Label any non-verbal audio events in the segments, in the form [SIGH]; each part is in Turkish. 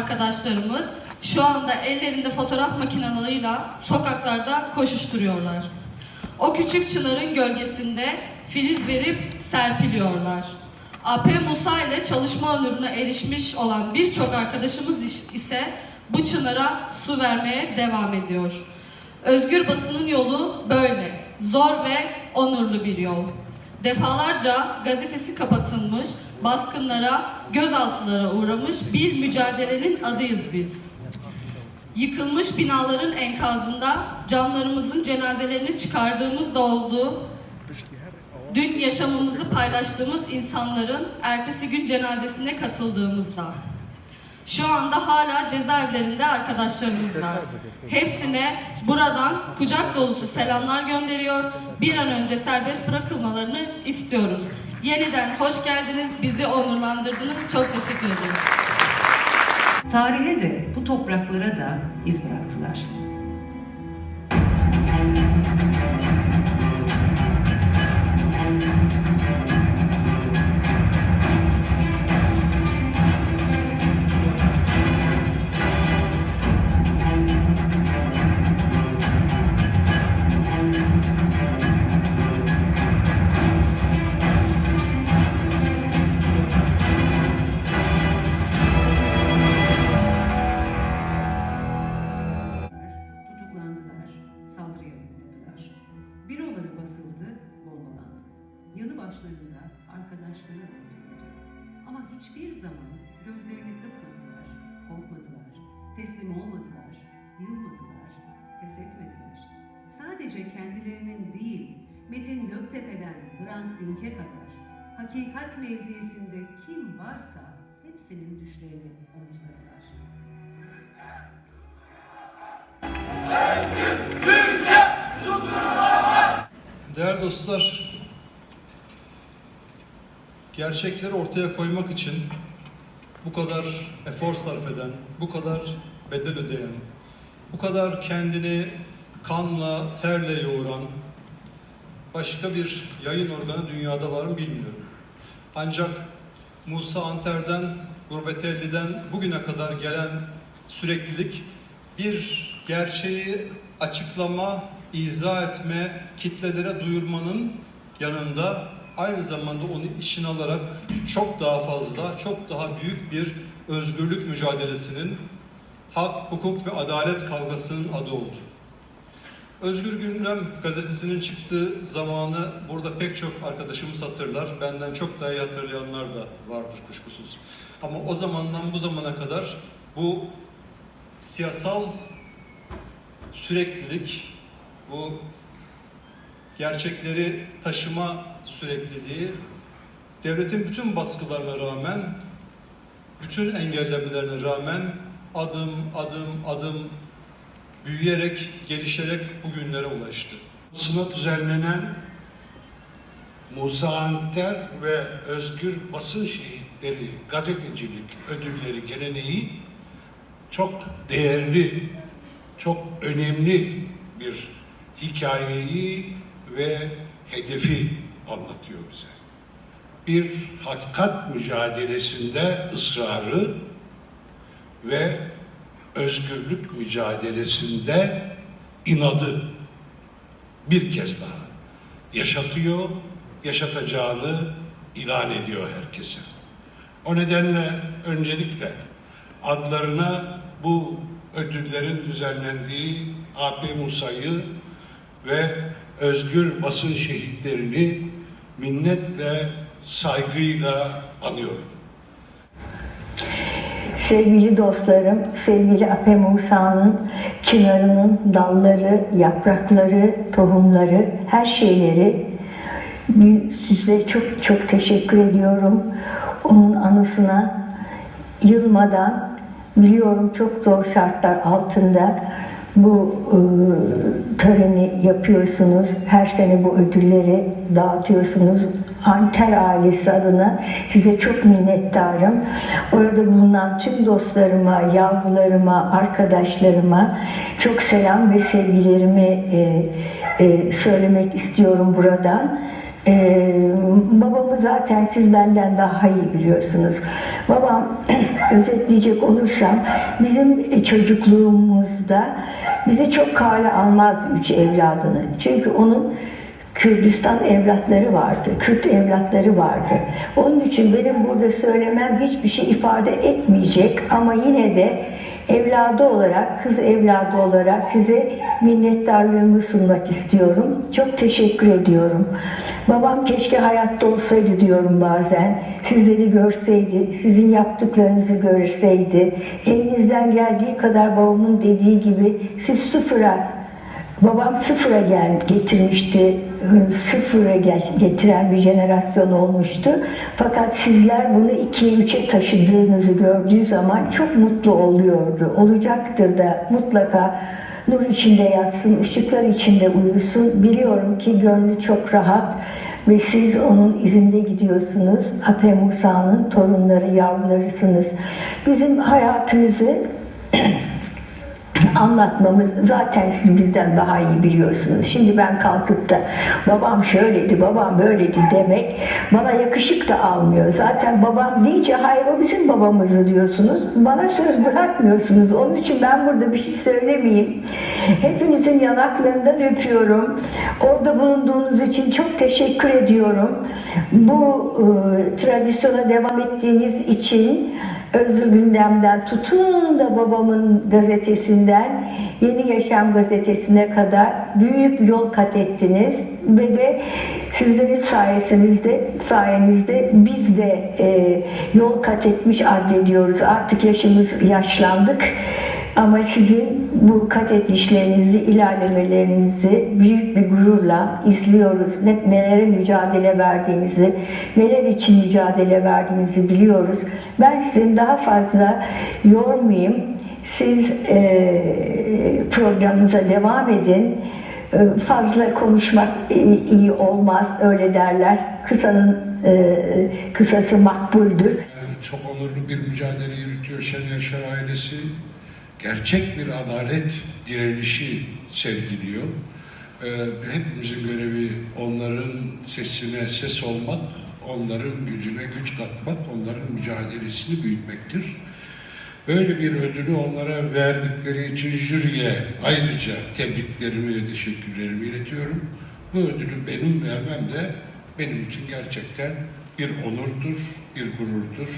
arkadaşlarımız şu anda ellerinde fotoğraf makineleriyle sokaklarda koşuşturuyorlar. O küçük çınarın gölgesinde filiz verip serpiliyorlar. AP Musa ile çalışma onuruna erişmiş olan birçok arkadaşımız ise bu çınara su vermeye devam ediyor. Özgür basının yolu böyle. Zor ve onurlu bir yol. Defalarca gazetesi kapatılmış, baskınlara, gözaltılara uğramış bir mücadelenin adıyız biz. Yıkılmış binaların enkazında canlarımızın cenazelerini çıkardığımız da oldu. Dün yaşamımızı paylaştığımız insanların ertesi gün cenazesine katıldığımızda. Şu anda hala cezaevlerinde arkadaşlarımız var. Hepsine buradan kucak dolusu selamlar gönderiyor. Bir an önce serbest bırakılmalarını istiyoruz. Yeniden hoş geldiniz, bizi onurlandırdınız. Çok teşekkür ederiz. Tarihe de bu topraklara da iz bıraktılar. Metin Göktepe'den Hrant Dink'e kadar hakikat mevzisinde kim varsa hepsinin düşlerini omuzladılar. Değerli dostlar, gerçekleri ortaya koymak için bu kadar efor sarf eden, bu kadar bedel ödeyen, bu kadar kendini kanla, terle yoğuran başka bir yayın organı dünyada var mı bilmiyorum. Ancak Musa Anter'den, Gurbet Elli'den bugüne kadar gelen süreklilik bir gerçeği açıklama, izah etme, kitlelere duyurmanın yanında aynı zamanda onu işin alarak çok daha fazla, çok daha büyük bir özgürlük mücadelesinin, hak, hukuk ve adalet kavgasının adı oldu. Özgür Gündem gazetesinin çıktığı zamanı burada pek çok arkadaşımız hatırlar. Benden çok daha iyi hatırlayanlar da vardır kuşkusuz. Ama o zamandan bu zamana kadar bu siyasal süreklilik, bu gerçekleri taşıma sürekliliği devletin bütün baskılarına rağmen, bütün engellemelerine rağmen adım adım adım büyüyerek, gelişerek bugünlere ulaştı. Sına düzenlenen Musa Anter ve Özgür Basın Şehitleri Gazetecilik Ödülleri geleneği çok değerli, çok önemli bir hikayeyi ve hedefi anlatıyor bize. Bir hakikat mücadelesinde ısrarı ve özgürlük mücadelesinde inadı bir kez daha yaşatıyor, yaşatacağını ilan ediyor herkese. O nedenle öncelikle adlarına bu ödüllerin düzenlendiği AP Musa'yı ve özgür basın şehitlerini minnetle, saygıyla anıyorum. Sevgili dostlarım, sevgili Ape Musa'nın çınarının dalları, yaprakları, tohumları, her şeyleri size çok çok teşekkür ediyorum. Onun anısına yılmadan biliyorum çok zor şartlar altında bu e, töreni yapıyorsunuz. Her sene bu ödülleri dağıtıyorsunuz. Anter ailesi adına size çok minnettarım. Orada bulunan tüm dostlarıma, yavrularıma, arkadaşlarıma çok selam ve sevgilerimi e, e, söylemek istiyorum buradan. Ee, babamı zaten siz benden daha iyi biliyorsunuz. Babam [CLEARS THROAT] özetleyecek olursam bizim çocukluğumuzda bizi çok kale almazdı üç evladını. Çünkü onun Kürdistan evlatları vardı, Kürt evlatları vardı. Onun için benim burada söylemem hiçbir şey ifade etmeyecek ama yine de evladı olarak, kız evladı olarak size minnettarlığımı sunmak istiyorum. Çok teşekkür ediyorum. Babam keşke hayatta olsaydı diyorum bazen. Sizleri görseydi, sizin yaptıklarınızı görseydi. Elinizden geldiği kadar babamın dediği gibi siz sıfıra Babam sıfıra gel getirmişti, sıfıra gel, getiren bir jenerasyon olmuştu. Fakat sizler bunu ikiye üçe taşıdığınızı gördüğü zaman çok mutlu oluyordu. Olacaktır da mutlaka nur içinde yatsın, ışıklar içinde uyusun. Biliyorum ki gönlü çok rahat ve siz onun izinde gidiyorsunuz. Ape Musa'nın torunları, yavrularısınız. Bizim hayatımızı [CLEARS THROAT] [CLEARS THROAT] anlatmamız zaten siz bizden daha iyi biliyorsunuz. Şimdi ben kalkıp da babam şöyleydi, babam böyleydi demek bana yakışık da almıyor. Zaten babam deyince hayır o bizim babamızı diyorsunuz. Bana söz bırakmıyorsunuz. Onun için ben burada bir şey söylemeyeyim. Hepinizin yanaklarından öpüyorum. Orada bulunduğunuz için çok teşekkür ediyorum. Bu e, tradisyona devam ettiğiniz için Özgür Gündem'den tutun da babamın gazetesinden Yeni Yaşam gazetesine kadar büyük yol kat ettiniz ve de sizlerin sayesinizde sayenizde biz de e, yol kat etmiş addediyoruz. Artık yaşımız yaşlandık. Ama sizin bu kat edişlerinizi, ilerlemelerinizi büyük bir gururla izliyoruz. Ne, nelere mücadele verdiğinizi, neler için mücadele verdiğinizi biliyoruz. Ben sizin daha fazla yormayayım. Siz e, programınıza devam edin. E, fazla konuşmak iyi, iyi olmaz, öyle derler. Kısanın e, kısası makbuldür. Yani çok onurlu bir mücadele yürütüyor Şen Yaşar ailesi. Gerçek bir adalet direnişi sergiliyor. Ee, hepimizin görevi onların sesine ses olmak, onların gücüne güç katmak, onların mücadelesini büyütmektir. Böyle bir ödülü onlara verdikleri için jüriye ayrıca tebriklerimi ve teşekkürlerimi iletiyorum. Bu ödülü benim vermem de benim için gerçekten bir onurdur, bir gururdur.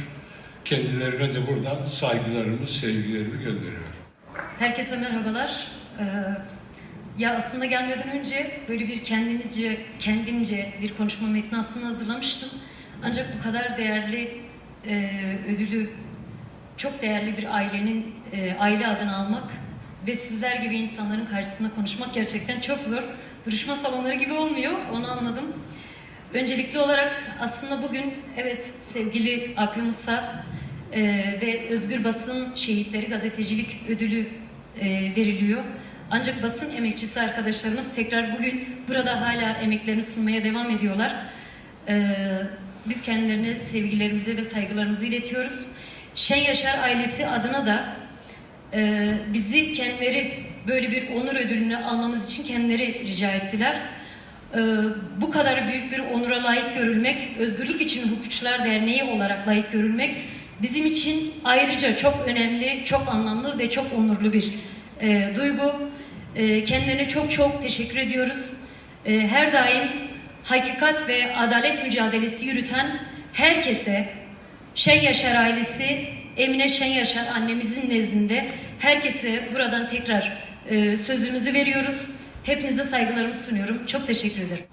Kendilerine de buradan saygılarımı, sevgilerimi gönderiyorum. Herkese merhabalar. Ee, ya aslında gelmeden önce böyle bir kendimizce, kendimce bir konuşma metni aslında hazırlamıştım. Ancak bu kadar değerli e, ödülü çok değerli bir ailenin e, aile adını almak ve sizler gibi insanların karşısında konuşmak gerçekten çok zor. Duruşma salonları gibi olmuyor, onu anladım. Öncelikli olarak aslında bugün evet sevgili Alp Musa e, ve Özgür Basın Şehitleri Gazetecilik Ödülü e, veriliyor. Ancak basın emekçisi arkadaşlarımız tekrar bugün burada hala emeklerini sunmaya devam ediyorlar. E, biz kendilerine sevgilerimizi ve saygılarımızı iletiyoruz. Şen Yaşar ailesi adına da e, bizi kendileri böyle bir onur ödülünü almamız için kendileri rica ettiler. Ee, bu kadar büyük bir onura layık görülmek, Özgürlük için Hukukçular Derneği olarak layık görülmek bizim için ayrıca çok önemli, çok anlamlı ve çok onurlu bir e, duygu. E, kendilerine çok çok teşekkür ediyoruz. E, her daim hakikat ve adalet mücadelesi yürüten herkese, Şen Yaşar ailesi, Emine Şen Yaşar annemizin nezdinde herkese buradan tekrar e, sözümüzü veriyoruz. Hepinize saygılarımı sunuyorum. Çok teşekkür ederim.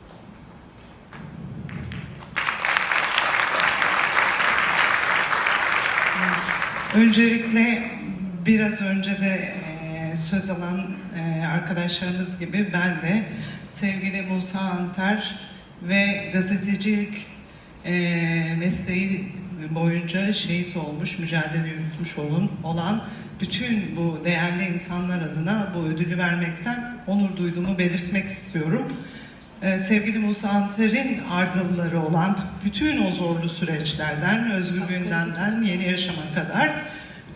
Öncelikle biraz önce de söz alan e, arkadaşlarımız gibi ben de sevgili Musa Antar ve gazetecilik mesleği boyunca şehit olmuş, mücadele yürütmüş olan bütün bu değerli insanlar adına bu ödülü vermekten onur duyduğumu belirtmek istiyorum. Ee, sevgili Musa Anter'in ardılları olan bütün o zorlu süreçlerden, Özgür Gündem'den Yeni Yaşam'a kadar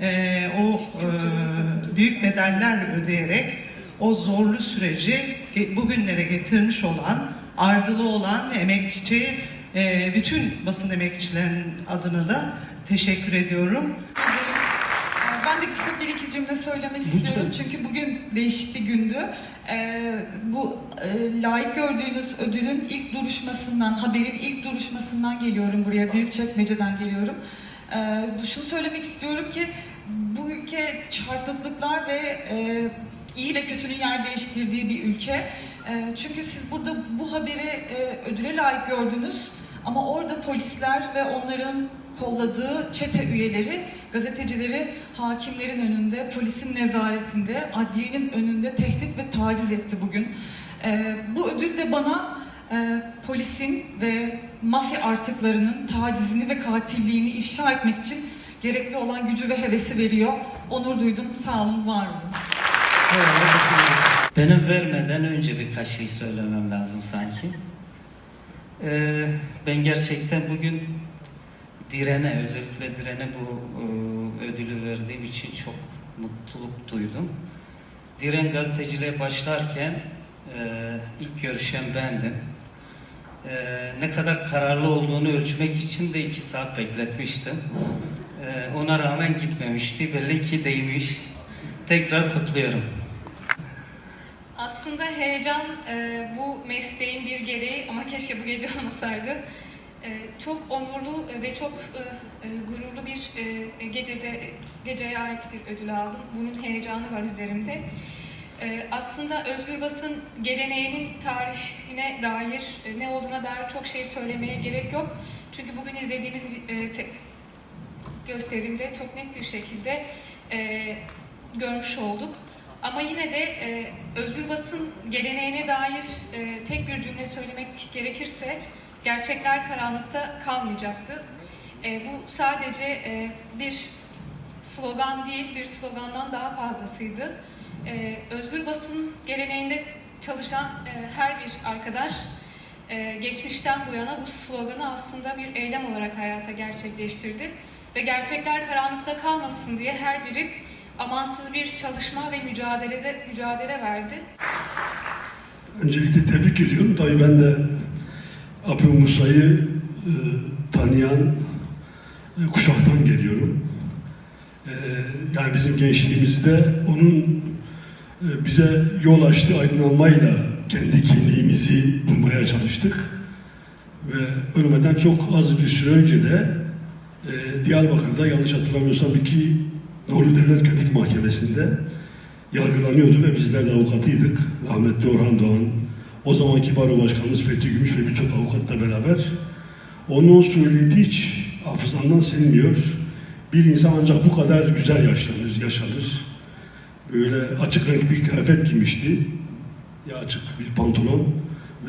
e, o e, büyük bedeller ödeyerek o zorlu süreci bugünlere getirmiş olan ardılı olan emekçi, e, bütün basın emekçilerinin adına da teşekkür ediyorum. Ben de kısa bir iki cümle söylemek istiyorum çünkü bugün değişik bir gündü. Ee, bu e, layık gördüğünüz ödülün ilk duruşmasından, haberin ilk duruşmasından geliyorum buraya, Büyükçekmece'den geliyorum. Ee, bu- şunu söylemek istiyorum ki bu ülke çarpıklıklar ve e, iyi ile kötünün yer değiştirdiği bir ülke. E, çünkü siz burada bu haberi e, ödüle layık gördünüz ama orada polisler ve onların kolladığı çete üyeleri gazetecileri hakimlerin önünde, polisin nezaretinde, adliyenin önünde tehdit ve taciz etti bugün. E, bu ödül de bana e, polisin ve mafya artıklarının tacizini ve katilliğini ifşa etmek için gerekli olan gücü ve hevesi veriyor. Onur duydum. Sağ olun, var olun. Benim vermeden önce birkaç şey söylemem lazım sanki. Ee, ben gerçekten bugün Diren'e, özellikle Diren'e bu e, ödülü verdiğim için çok mutluluk duydum. Diren gazeteciliğe başlarken e, ilk görüşen bendim. E, ne kadar kararlı olduğunu ölçmek için de iki saat bekletmiştim. Ona rağmen gitmemişti. Belli ki değmiş. Tekrar kutluyorum. Aslında heyecan bu mesleğin bir gereği ama keşke bu gece olmasaydı. E, çok onurlu ve çok e, e, gururlu bir e, gecede geceye ait bir ödül aldım. Bunun heyecanı var üzerimde. E, aslında özgür basın geleneğinin tarihine dair, e, ne olduğuna dair çok şey söylemeye gerek yok. Çünkü bugün izlediğimiz e, te- gösterimde çok net bir şekilde e, görmüş olduk. Ama yine de e, özgür basın geleneğine dair e, tek bir cümle söylemek gerekirse gerçekler karanlıkta kalmayacaktı. E, bu sadece e, bir slogan değil, bir slogandan daha fazlasıydı. E, özgür basın geleneğinde çalışan e, her bir arkadaş e, geçmişten bu yana bu sloganı aslında bir eylem olarak hayata gerçekleştirdi. Ve gerçekler karanlıkta kalmasın diye her biri amansız bir çalışma ve mücadelede mücadele verdi. Öncelikle tebrik ediyorum. Tabii ben de Abu Musa'yı e, tanıyan e, kuşaktan geliyorum. E, yani bizim gençliğimizde onun e, bize yol açtığı aydınlanmayla kendi kimliğimizi bulmaya çalıştık. Ve ölmeden çok az bir süre önce de e, Diyarbakır'da yanlış hatırlamıyorsam iki Nolu Devlet Köpük Mahkemesi'nde yargılanıyordu ve bizler de avukatıydık. Rahmetli Orhan Doğan, o zamanki baro başkanımız Fethi Gümüş ve birçok avukatla beraber. Onun söylediği hiç hafızamdan silinmiyor. Bir insan ancak bu kadar güzel yaşlanır, yaşanır. Böyle açık renk bir kıyafet giymişti. Ya açık bir pantolon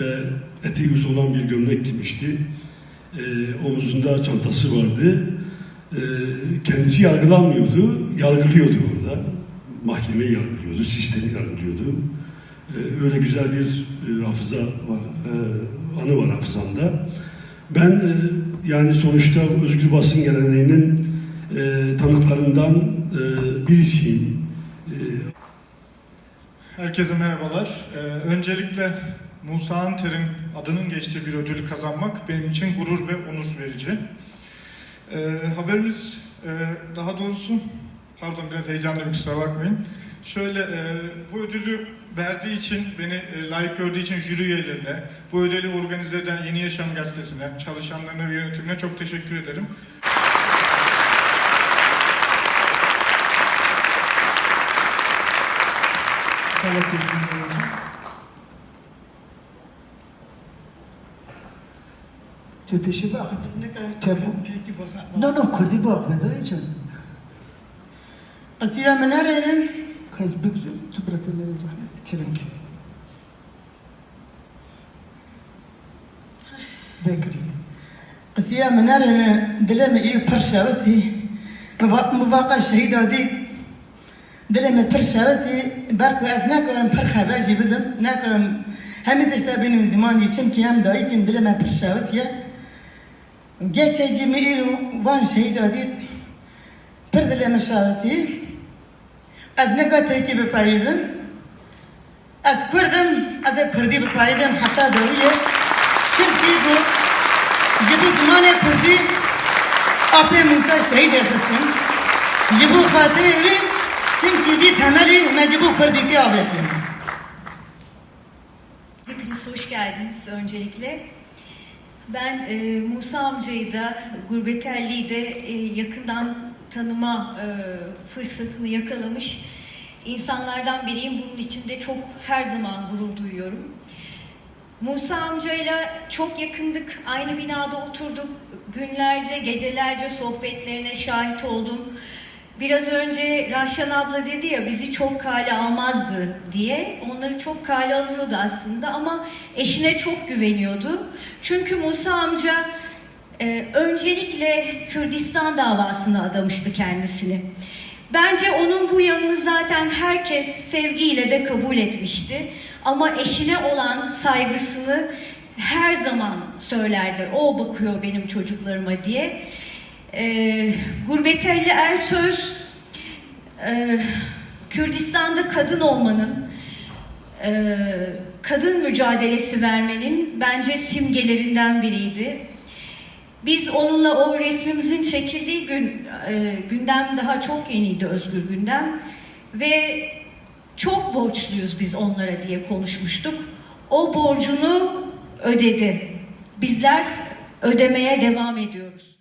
ve eteği uzun olan bir gömlek giymişti. Ee, omuzunda çantası vardı. Ee, kendisi yargılanmıyordu, yargılıyordu orada. Mahkemeyi yargılıyordu, sistemi yargılıyordu. Ee, öyle güzel bir e, hafıza var, e, anı var hafızamda. Ben e, yani sonuçta özgür basın geleneğinin e, tanıklarından e, birisiyim. E, Herkese merhabalar. Öncelikle Musa Anter'in adının geçtiği bir ödülü kazanmak benim için gurur ve onur verici. Haberimiz e, daha doğrusu, pardon biraz heyecanlıyım kusura bakmayın. Şöyle e, bu ödülü verdiği için, beni e, layık gördüğü için jüri üyelerine, bu ödülü organize eden Yeni Yaşam Gazetesi'ne, çalışanlarına ve yönetimine çok teşekkür ederim. Tu pêchais pas Non, non, kurdی با ندای چن Asira menarenin کاز بگیر تو برات من زحمت کرم کی بگری Asira menarenin dileme iyi perşaveti muvaka şehid adid dileme perşaveti berku az nakarım perxabaji bidim nakarım hem de benim zamanı için ki hem daikin dileme perşavetiye Geçici mi ilu van şehid Ez ne kateki bepayibim. Ez Kürdim, ez de Kürdi bepayibim hatta daviye. Çünkü bu jibu zmane Kürdi apne muhta şehit esasın. Jibu khatire evi çünkü bir temeli mecbu Kürdi ki avetim. Hepiniz hoş geldiniz öncelikle. Ben e, Musa amcayı da, Gurbetelli'yi de e, yakından tanıma e, fırsatını yakalamış insanlardan biriyim. Bunun için de çok her zaman gurur duyuyorum. Musa amcayla çok yakındık. Aynı binada oturduk. Günlerce, gecelerce sohbetlerine şahit oldum. Biraz önce Rahşan abla dedi ya bizi çok kale almazdı diye. Onları çok kale alıyordu aslında ama eşine çok güveniyordu. Çünkü Musa amca e, öncelikle Kürdistan davasına adamıştı kendisini. Bence onun bu yanını zaten herkes sevgiyle de kabul etmişti. Ama eşine olan saygısını her zaman söylerdi. O bakıyor benim çocuklarıma diye. Ee, Gurbeteli Ersöz e, Kürdistan'da kadın olmanın e, kadın mücadelesi vermenin bence simgelerinden biriydi. Biz onunla o resmimizin çekildiği gün e, gündem daha çok yeniydi özgür gündem ve çok borçluyuz biz onlara diye konuşmuştuk. O borcunu ödedi. Bizler ödemeye devam ediyoruz.